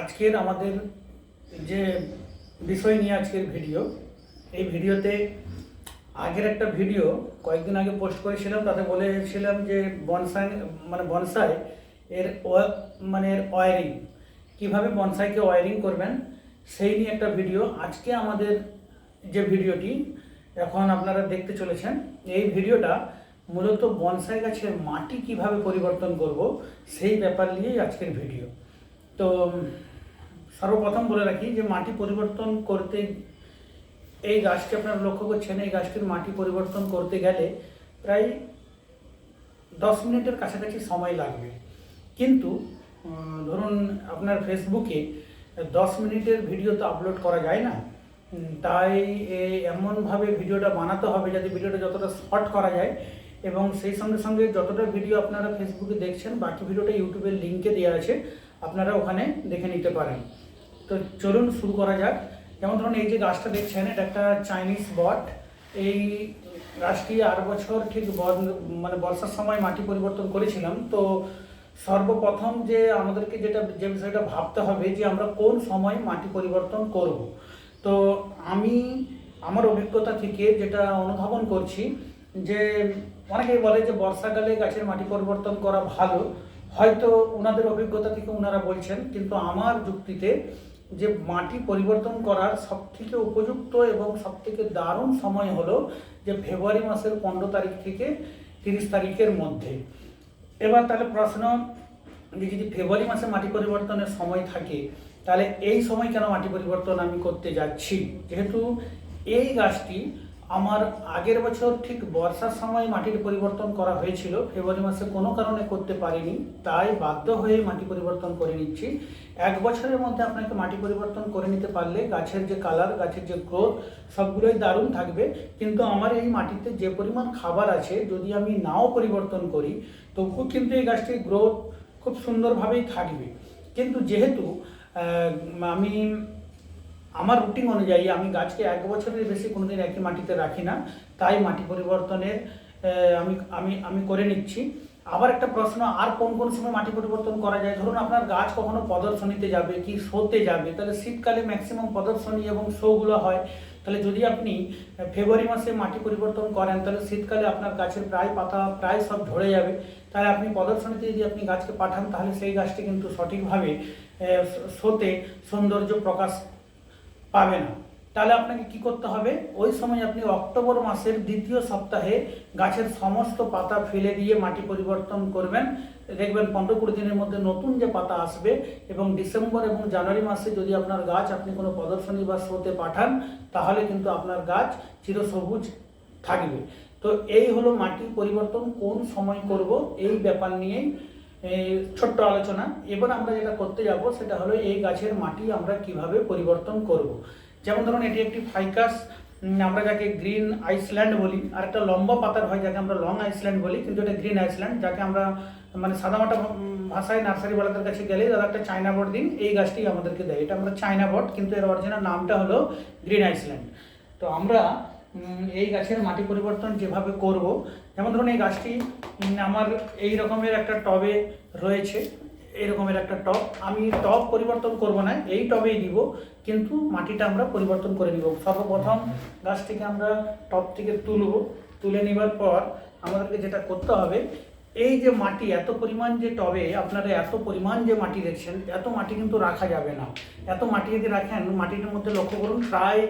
আজকের আমাদের যে বিষয় নিয়ে আজকের ভিডিও, এই ভিডিওতে আগের একটা ভিডিও কয়েকদিন আগে পোস্ট করেছিলাম, তাতে বলেছিলাম যে বনসাই মানে বনসাই এর মানে এর ওয়ারিং কীভাবে বনসাইকে ওয়ারিং করবেন, সেই নিয়ে একটা ভিডিও। আজকে আমাদের যে ভিডিওটি, এখন আপনারা দেখতে চলেছেন, এই ভিডিওটা মূলত বনসাই গাছের মাটি কীভাবে পরিবর্তন করব, সেই ব্যাপার নিয়েই আজকের ভিডিও। তো, সর্বপ্রথম বলে রাখি যে মাটি পরিবর্তন করতে, এই গাছটি আপনারা লক্ষ্য করছেন, এই গাছটির মাটি পরিবর্তন করতে গেলে প্রায় দশ মিনিটের কাছাকাছি সময় লাগবে। কিন্তু ধরুন আপনার ফেসবুকে দশ মিনিটের ভিডিও তো আপলোড করা যায় না তাই এমনভাবে ভিডিওটা বানাতে হবে যাতে ভিডিওটা যতটা শর্ট করা যায় এবং সেই সঙ্গে সঙ্গে যতটা ভিডিও আপনারা ফেসবুকে দেখছেন, বাকি ভিডিওটা ইউটিউবের লিঙ্কে দেওয়া আছে আপনারা ওখানে দেখে নিতে পারেন। তো চলুন শুরু করা যাক। যেমন ধরুন, এই যে গাছটা দেখছেন, এটা একটা চাইনিজ বট। এই গাছটি আর বছর ঠিক মানে বর্ষার সময় মাটি পরিবর্তন করেছিলাম। তো সর্বপ্রথম যে আমাদেরকে যেটা, যে বিষয়টা ভাবতে হবে যে আমরা কোন সময় মাটি পরিবর্তন করব। তো আমি আমার অভিজ্ঞতা থেকে যেটা অনুধাবন করছি যে অনেকেই বলে যে বর্ষাকালে গাছের মাটি পরিবর্তন করা ভালো। হয়তো ওনাদের অভিজ্ঞতা থেকে ওনারা বলছেন, কিন্তু আমার যুক্তিতে যে মাটি পরিবর্তন করার সবথেকে উপযুক্ত এবং সবথেকে দারুণ সময় হলো যে ফেব্রুয়ারি মাসের পনেরো তারিখ থেকে তিরিশ তারিখের মধ্যে। এবার তাহলে প্রশ্ন, যে যদি ফেব্রুয়ারি মাসে মাটি পরিবর্তনের সময় থাকে, তাহলে এই সময় কেন মাটি পরিবর্তন আমি করতে যাচ্ছি? যেহেতু এই গাছটি আমার আগের বছর ঠিক বর্ষার সময় মাটির পরিবর্তন করা হয়েছিল। ফেব্রুয়ারি মাসে কোনো কারণে করতে পারিনি। তাই বাধ্য হয়ে মাটি পরিবর্তন করে নিচ্ছি। এক বছরের মধ্যে আপনাকে মাটি পরিবর্তন করে নিতে পারলে গাছের যে কালার, গাছের যে গ্রোথ, সবগুলোই দারুণ থাকবে। কিন্তু আমার এই মাটিতে যে পরিমাণ খাবার আছে, যদি আমি নাও পরিবর্তন করি, তবুও কিন্তু এই গাছটির গ্রোথ খুব সুন্দরভাবেই থাকবে। কিন্তু যেহেতু আমি আমার রুটিন অনুযায়ী আমি গাছকে এক বছরের বেশি কোনোদিন একই মাটিতে রাখি না, তাই মাটি পরিবর্তনের আমি আমি আমি করে নিচ্ছি। আবার একটা প্রশ্ন, আর কোন কোন সময় মাটি পরিবর্তন করা যায়? ধরুন আপনার গাছ কখনো প্রদর্শনীতে যাবে কি শোতে যাবে, তাহলে শীতকালে ম্যাক্সিমাম প্রদর্শনী এবং শোগুলো হয়। তাহলে যদি আপনি ফেব্রুয়ারি মাসে মাটি পরিবর্তন করেন, তাহলে শীতকালে আপনার গাছের প্রায় পাতা, প্রায় সব ঝরে যাবে। তাহলে আপনি প্রদর্শনীতে যদি আপনি গাছকে পাঠান, তাহলে সেই গাছটি কিন্তু সঠিকভাবে শোতে সৌন্দর্য প্রকাশ পাবে না। তাহলে আপনাকে কি করতে হবে? ওই সময় আপনি অক্টোবর মাসের দ্বিতীয় সপ্তাহে গাছের সমস্ত পাতা ফেলে দিয়ে মাটি পরিবর্তন করবেন। দেখবেন পনেরো কুড়ি দিনের মধ্যে নতুন যে পাতা আসবে এবং ডিসেম্বর এবং জানুয়ারি মাসে যদি আপনার গাছ আপনি কোনো প্রদর্শনী বা শোতে পাঠান, তাহলে কিন্তু আপনার গাছ চিরসবুজ থাকবে। তো এই হলো মাটি পরিবর্তন, কোন সময় করব, এই ব্যাপার নিয়েই ছোট্ট আলোচনা। এবার আমরা যেটা করতে যাব, সেটা হলো এই গাছের মাটি আমরা কীভাবে পরিবর্তন করব। যেমন ধরুন, এটি একটি ফাইকাস আমরা যাকে গ্রিন আইসল্যান্ড বলি, আর একটা লম্বা পাতার হয় যাকে আমরা লং আইসল্যান্ড বলি, কিন্তু এটা গ্রিন আইসল্যান্ড, যাকে আমরা মানে সাদামাটা ভাষায় নার্সারিওয়ালাদের কাছে গেলে দাদা একটা চায়না বট দিন, এই গাছটি আমাদেরকে দেয়। এটা আমরা চায়না বট, কিন্তু এর অরিজিনাল নামটা হলো গ্রিন আইসল্যান্ড। তো আমরা এই গাছের মাটি পরিবর্তন যেভাবে করব, যেমন ধরুন এই গাছটি আমার এই রকমের একটা টবে রয়েছে, এই রকমের একটা টব। আমি টব পরিবর্তন করব না, এই টবেই দিব, কিন্তু মাটিটা আমরা পরিবর্তন করে নিব। সর্বপ্রথম গাছটিকে আমরা টব থেকে তুলব। তুলে নেবার পর আমাদেরকে যেটা করতে হবে এই যে মাটি, এত পরিমাণ যে টবে আপনারা এত পরিমাণ যে মাটি দেখছেন, এত মাটি কিন্তু রাখা যাবে না। এত মাটি যদি রাখেন, মাটিটার মধ্যে লক্ষ্য করুন, প্রায়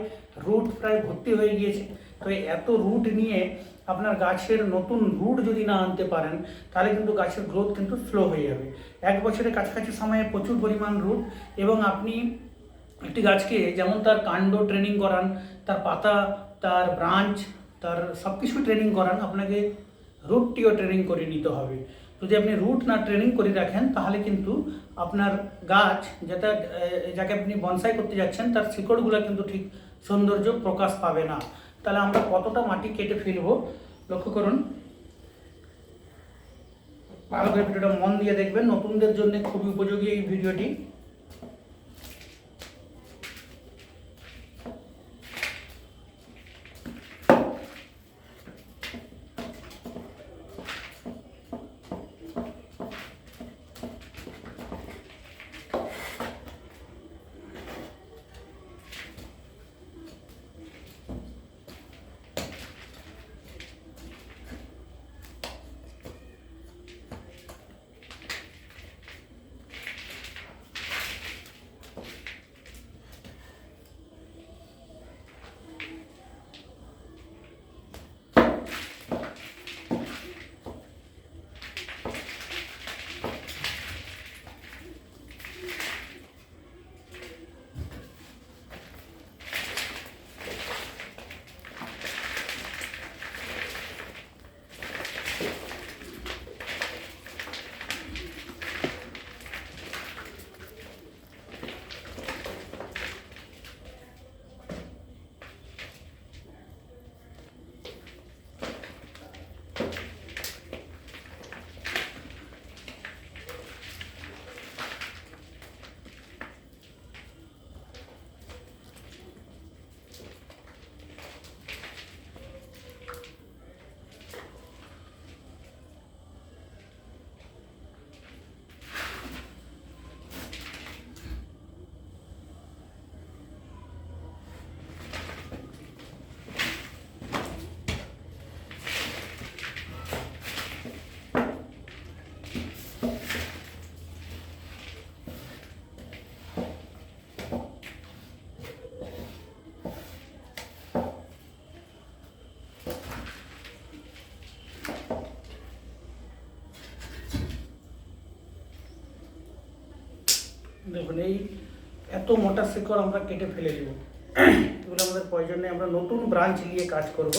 রুট প্রায় ভর্তি হয়ে গিয়েছে। তো এত রুট নিয়ে আপনার গাছের নতুন রুট যদি না আনতে পারেন, তাহলে কিন্তু গাছের গ্রোথ কিন্তু স্লো হয়ে যাবে। এক বছরের কাছাকাছি সময়ে প্রচুর পরিমাণ রুট এবং আপনি একটি গাছকে যেমন তার কাণ্ড ট্রেনিং করান, তার পাতা, তার ব্রাঞ্চ তার সব কিছু ট্রেনিং করান, আপনাকে রুটটিও ট্রেনিং করে নিতে হবে। যদি আপনি রুট না ট্রেনিং করে রাখেন, তাহলে কিন্তু আপনার গাছ যেটা যাকে আপনি বনসাই করতে যাচ্ছেন, তার শিকড়গুলো কিন্তু ঠিক সৌন্দর্য প্রকাশ পাবে না। তাহলে আমরা কতটা মাটি কেটে ফেলব? লক্ষ্য করুন। ভালো করে ভিডিওটা মন দিয়ে দেখবেন। নতুনদের জন্য খুবই উপযোগী এই ভিডিওটি। দেখুন এই এত মোটা শিকড় আমরা কেটে ফেলে দেব। এগুলো আমাদের প্রয়োজন নেই, আমরা নতুন ব্রাঞ্চ নিয়ে কাজ করব।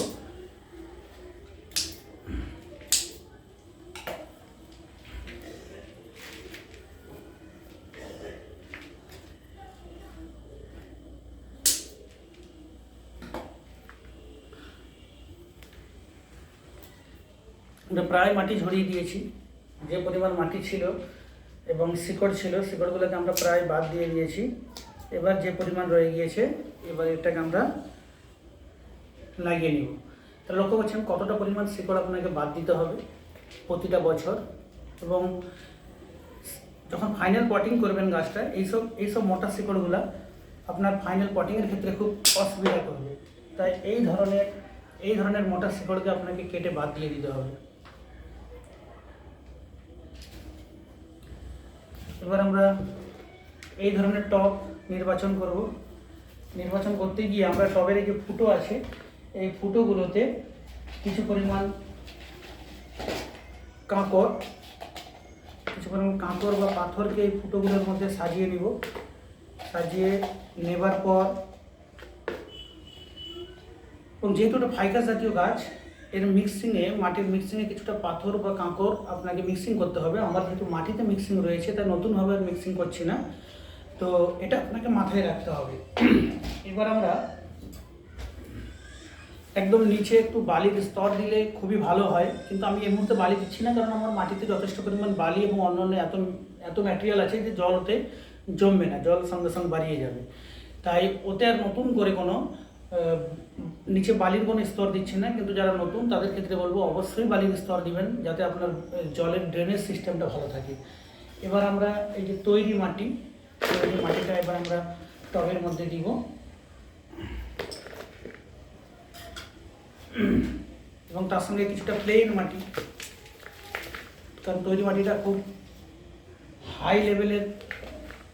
আমরা প্রায় মাটি ঝরিয়ে দিয়েছি। যে পরিমাণ মাটি ছিল এবং শিকড় ছিল, শিকড়গুলোকে আমরা প্রায় বাদ দিয়ে দিয়েছি এবার যে পরিমাণ রয়ে গিয়েছে, এবার এটাকে আমরা লাগিয়ে নিব। তাহলে লক্ষ্য করছেন কতটা পরিমাণ শিকড় আপনাকে বাদ দিতে হবে প্রতিটা বছর। এবং যখন ফাইনাল পটিং করবেন গাছটা, এইসব এইসব মোটা শিকড়গুলা আপনার ফাইনাল পটিংয়ের ক্ষেত্রে খুব অসুবিধা করবে। তাই এই ধরনের এই ধরনের মোটা শিকড়কে আপনাকে কেটে বাদ দিয়ে দিতে হবে। এবার আমরা এই ধরনের টব নির্বাচন করব। নির্বাচন করতে গিয়ে আমরা টবের যে ফুটো আছে। এই ফুটোগুলোতে কিছু পরিমাণ কাঁকড়, কিছু পরিমাণ কাঁকড় বা পাথরকে এই ফুটোগুলোর মধ্যে সাজিয়ে নিব। সাজিয়ে নেবার পর, এবং যেহেতু এটা ফাইকাস জাতীয় গাছ এর মিক্সিংয়ে মাটির মিক্সিংয়ে কিছুটা পাথর বা কাঁকড় আপনাকে মিক্সিং করতে হবে। আমার যেহেতু মাটিতে মিক্সিং রয়েছে, তাই নতুনভাবে আর মিক্সিং করছি না। তো এটা আপনাকে মাথায় রাখতে হবে। এবার আমরা একদম নিচে একটু বালির স্তর দিলে খুবই ভালো হয়। কিন্তু আমি এই মুহূর্তে বালি দিচ্ছি না, কারণ আমার মাটিতে যথেষ্ট পরিমাণ বালি এবং অন্যান্য এত এত ম্যাটেরিয়াল আছে যে জল ওতে জমবে না, জল সঙ্গে সঙ্গে বাড়িয়ে যাবে। তাই ওতে আর নতুন করে কোনো নিচে বালির কোনো স্তর দিচ্ছি না, কিন্তু যারা নতুন তাদের ক্ষেত্রে বলব অবশ্যই বালির স্তর দিবেন যাতে আপনার জলের ড্রেনেজ সিস্টেমটা ভালো থাকে। এবার আমরা এই যে তৈরি মাটি, তৈরি মাটিটা এবার আমরা টবের মধ্যে দিব। এবং তার সঙ্গে কিছুটা প্লেন মাটি, কারণ তৈরি মাটিটা খুব হাই লেভেলের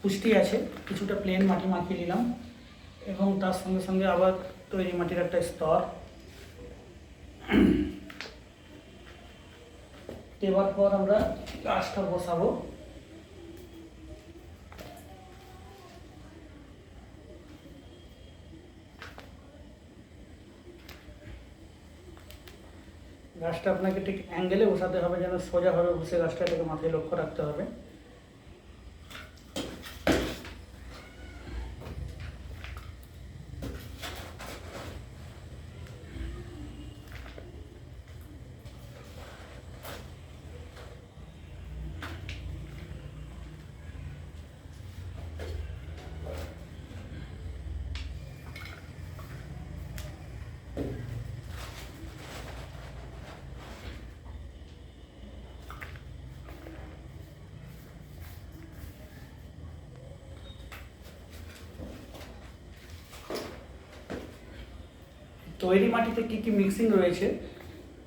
পুষ্টি আছে, কিছুটা প্লেন মাটি মাখিয়ে নিলাম। এবং তার সঙ্গে সঙ্গে আবার তৈরি মাটির একটা স্তর। দেওয়ার পর আমরা গাছটা বসাবো। গাছটা আপনাকে ঠিক অ্যাঙ্গেলে বসাতে হবে যেন সোজাভাবে বসে গাছটা এটাকে মাথায় লক্ষ্য রাখতে হবে। তৈরি মাটিতে কী কী মিক্সিং রয়েছে,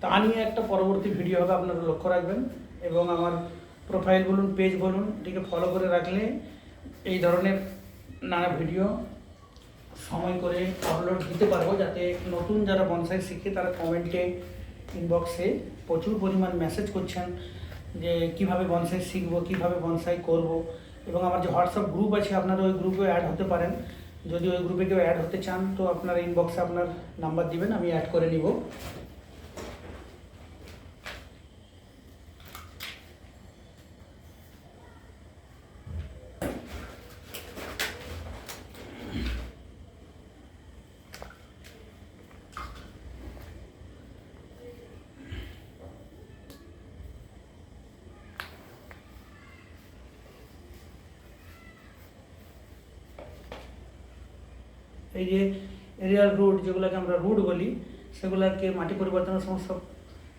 তা নিয়ে একটা পরবর্তী ভিডিও হবে, আপনারা লক্ষ্য রাখবেন। এবং আমার প্রোফাইল বলুন পেজ বলুন, এটিকে ফলো করে রাখলে এই ধরনের নানা ভিডিও সময় করে আপলোড দিতে পারব, যাতে নতুন যারা বনসাই শিখে, তারা কমেন্টে ইনবক্সে প্রচুর পরিমাণ মেসেজ করছেন যে কীভাবে বনসাই শিখব, কীভাবে বনসাই করব। এবং আমার যে হোয়াটসঅ্যাপ গ্রুপ আছে, আপনারা ওই গ্রুপে অ্যাড হতে পারেন। যদি ওই গ্রুপে কেউ অ্যাড হতে চান, তো আপনার ইনবক্সে আপনার নাম্বার দিবেন, আমি অ্যাড করে নিব। এই যে এরিয়াল রুট যেগুলোকে আমরা রুট বলি, সেগুলোকে মাটি পরিবর্তনের সমস্যা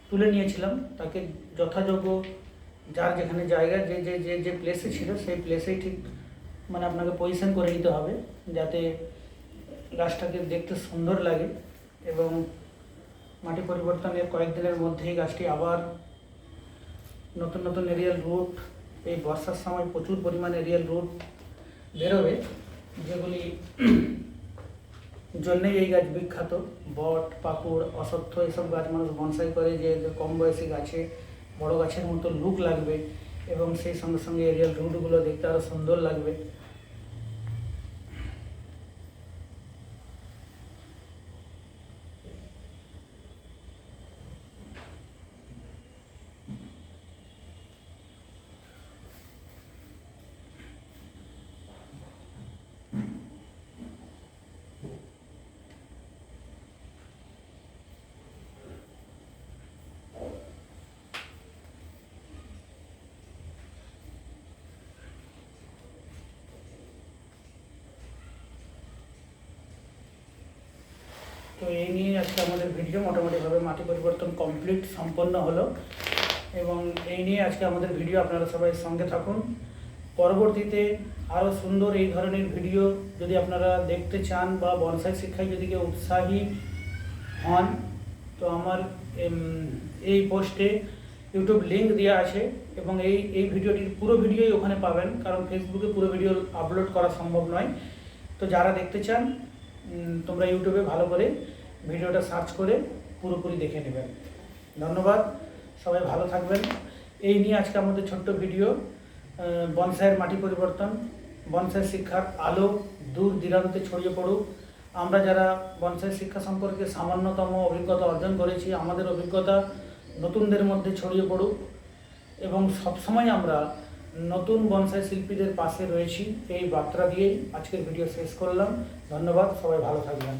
তুলে নিয়েছিলাম। তাকে যথাযোগ্য যার যেখানে জায়গা, যে যে যে যে প্লেসে ছিল, সেই প্লেসেই ঠিক মানে আপনাকে পজিশন করে নিতে হবে, যাতে গাছটাকে দেখতে সুন্দর লাগে এবং মাটি পরিবর্তনের কয়েকদিনের মধ্যেই গাছটি আবার নতুন নতুন এরিয়াল রুট এই বর্ষার সময় প্রচুর পরিমাণ এরিয়াল রুট বেরোবে, যেগুলি জন্যই এই গাছ বিখ্যাত। বট, পাকুড় অসত্য এসব গাছ মানুষ বনসাই করে যে কম বয়সী গাছে বড় গাছের মতো লুক লাগবে এবং সেই সঙ্গে সঙ্গে এরিয়াল রুটগুলো দেখতে আরও সুন্দর লাগবে। তো এই নিয়ে আজকে আমাদের ভিডিও মোটামুটিভাবে মাটি পরিবর্তন কমপ্লিট সম্পন্ন হলো। এবং এই নিয়ে আজকে আমাদের ভিডিও আপনারা সবাই সঙ্গে থাকুন। পরবর্তীতে আরও সুন্দর এই ধরনের ভিডিও যদি আপনারা দেখতে চান বা বনসাই শিক্ষায় যদি কেউ উৎসাহী হন, তো আমার এই পোস্টে ইউটিউব লিঙ্ক দেওয়া আছে এবং এই এই ভিডিওটির পুরো ভিডিওই ওখানে পাবেন। কারণ ফেসবুকে পুরো ভিডিও আপলোড করা সম্ভব নয়। তো যারা দেখতে চান তোমরা ইউটিউবে ভালো করে ভিডিওটা সার্চ করে পুরোপুরি দেখে নেবেন ধন্যবাদ, সবাই ভালো থাকবেন। এই নিয়ে আজকে আমাদের ছোট্ট ভিডিও বনসাইয়ের মাটি পরিবর্তন, বনসাই শিক্ষার আলো দূর দিগন্তে ছড়িয়ে পড়ুক। আমরা যারা বনসাই শিক্ষা সম্পর্কে সামান্যতম অভিজ্ঞতা অর্জন করেছি, আমাদের অভিজ্ঞতা নতুনদের মধ্যে ছড়িয়ে পড়ুক। এবং সবসময় আমরা নতুন বনসাই শিল্পীদের পাশে রয়েছি। এই বার্তা দিয়েই আজকের ভিডিও শেষ করলাম। ধন্যবাদ, সবাই ভালো থাকবেন।